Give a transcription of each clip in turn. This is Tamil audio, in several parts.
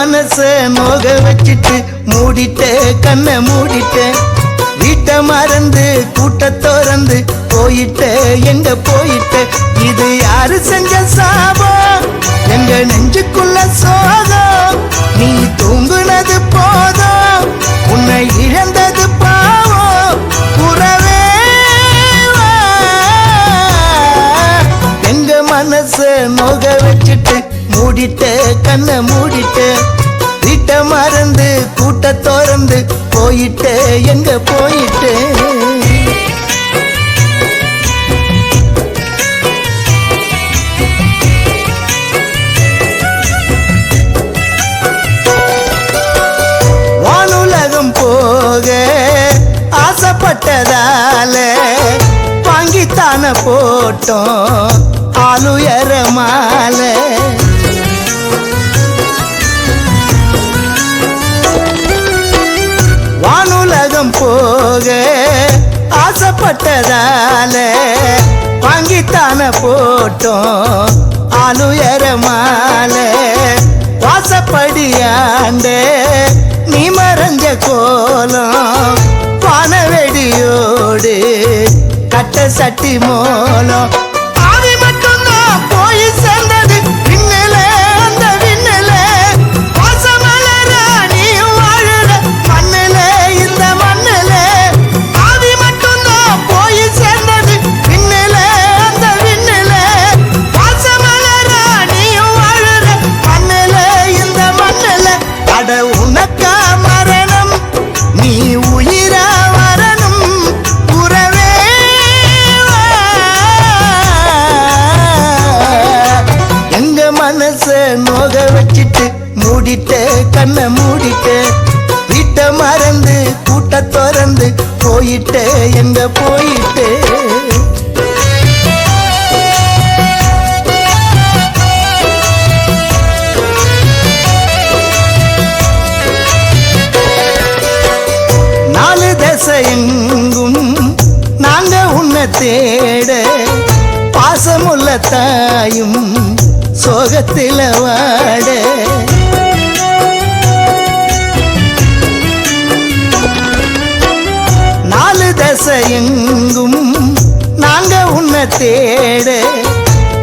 மனச நோக வச்சிட்டு மூடிட்ட கண்ணை மூடிட்ட வீட்டை மறந்து கூட்ட திறந்து போயிட்ட எங்க போயிட்ட? இது யாரு செஞ்ச சாபம்? எங்க நெஞ்சுக்குள்ள சோகம்? நீ தூங்குனது போதும். உன்னை இழந்தது பாவம். புறவே எங்க மனச நோக வச்சிட்டு மூடிட்ட கண்ணை மூடிட்ட வீட்டை மறந்து கூட்ட திறந்து போயிட்ட எங்க போயிட்டு? வானுலகம் போக ஆசைப்பட்டதால வாங்கித்தான போட்டோம் ஆளுயர மாலை போக ஆசைப்பட்டதால வாங்கித்தான போட்டோம் ஆளுயர மாலை வாசப்படியாண்டே நீ மறைஞ்ச கோலம் பானவெடியோடு கட்ட சட்டி மோலம் மூடிட்ட கண்ணை மூடிட்ட வீட்டை மறந்து கூட்ட திறந்து போயிட்ட எங்க போயிட்டு? நாலு தசை எங்கும் நாங்க உன்னை தேட பாசமுள்ள தாயும் சோகத்தில வாட. தேட.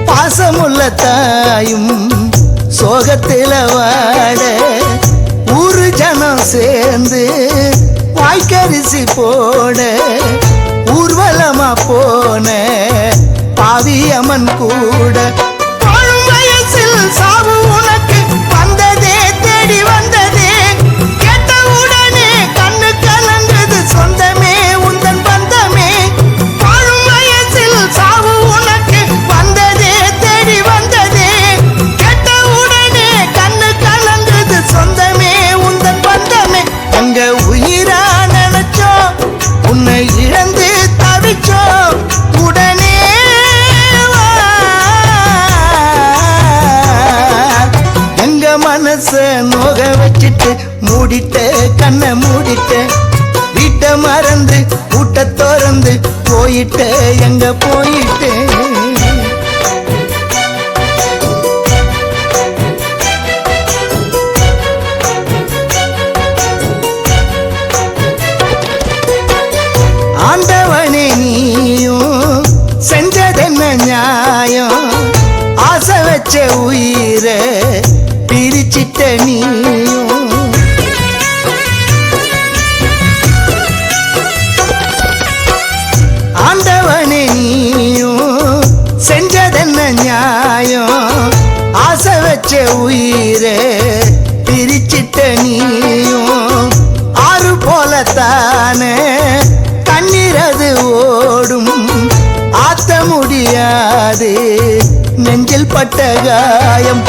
பாசமுள்ள தாயும் சோகத்தில வாட. ஊரு ஜனம் சேர்ந்து வாய்க்கரிசி போட. ஊர்வலமா போன பாவியம்மன் கூட. வயசில் சாவு மனச நோக வச்சிட்டு மூடிட்ட கண்ணை மூடிட்ட வீட்டை மறந்து கூட்ட திறந்து போயிட்ட எங்க போயிட்டு? ஆண்டவனே நீயும் செஞ்சதென்ன நியாயம்? ஆசை வச்ச உயிரை பிரிச்சிட்ட நீயும். ஆண்டவனே நீயும் செஞ்சதென்ன நியாயம்? ஆசை வச்ச உயிரே பிரிச்சிட்ட நீயும். ஆறு போலத்தானே கண்ணீரது ஓடும். ஆத்த முடியாது நெஞ்சில் பட்ட காயம்.